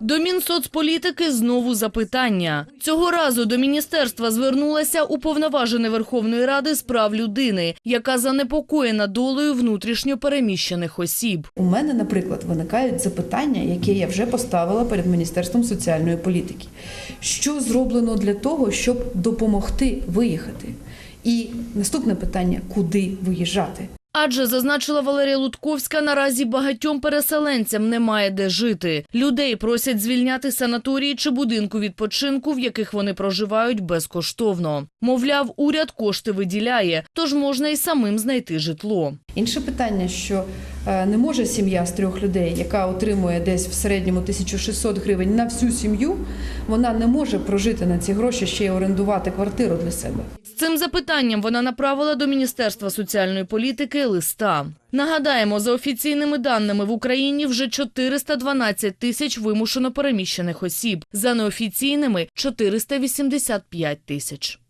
До Мінсоцполітики знову запитання. Цього разу до міністерства звернулася уповноважена Верховної Ради з прав людини, яка занепокоєна долею внутрішньо переміщених осіб. У мене, наприклад, виникають запитання, які я вже поставила перед Міністерством соціальної політики. Що зроблено для того, щоб допомогти виїхати? І наступне питання: куди виїжджати? Адже зазначила Валерія Лутковська, наразі багатьом переселенцям немає де жити. Людей просять звільняти санаторії чи будинку відпочинку, в яких вони проживають безкоштовно. Мовляв, уряд кошти виділяє, тож можна і самим знайти житло. Інше питання, що не може сім'я з трьох людей, яка отримує десь в середньому 1600 гривень на всю сім'ю, вона не може прожити на ці гроші ще й орендувати квартиру для себе. З цим запитанням вона направила до Міністерства соціальної політики листа. Нагадаємо, за офіційними даними в Україні вже 412 тисяч вимушено переміщених осіб, за неофіційними – 485 тисяч.